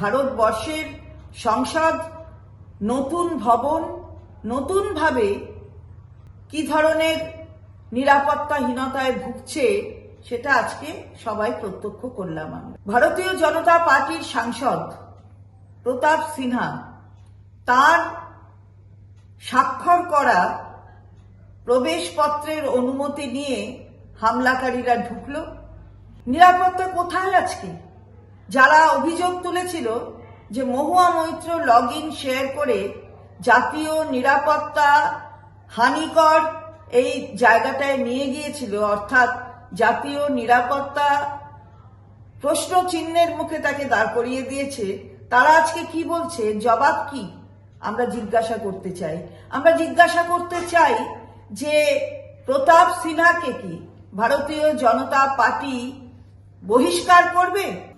ভারতবর্ষের সংসদ, নতুন ভবন, নতুনভাবে কি ধরনের নিরাপত্তাহীনতায় ভুগছে সেটা আজকে সবাই প্রত্যক্ষ করলাম আমরা। ভারতীয় জনতা পার্টির সাংসদ প্রতাপ সিনহা তার স্বাক্ষর করা প্রবেশপত্রের অনুমতি নিয়ে হামলাকারীরা ঢুকল। নিরাপত্তা কোথায় আজকে? যারা অভিযোগ তুলেছিল যে Mahua Moitra log in share করে জাতীয় নিরাপত্তা হানিকর এই জায়গাটায় নিয়ে গিয়েছিল, অর্থাৎ জাতীয় নিরাপত্তা প্রশ্ন চিহ্নের মুখে তাকে দাঁড় করিয়ে দিয়েছে। তারা আজকে কি বলছে? জবাব কি? আমরা জিজ্ঞাসা করতে চাই। আমরা জিজ্ঞাসা করতে চাই যে প্রতাপ সিনহাকে কি ভারতীয় জনতা পার্টি বহিষ্কার করবে?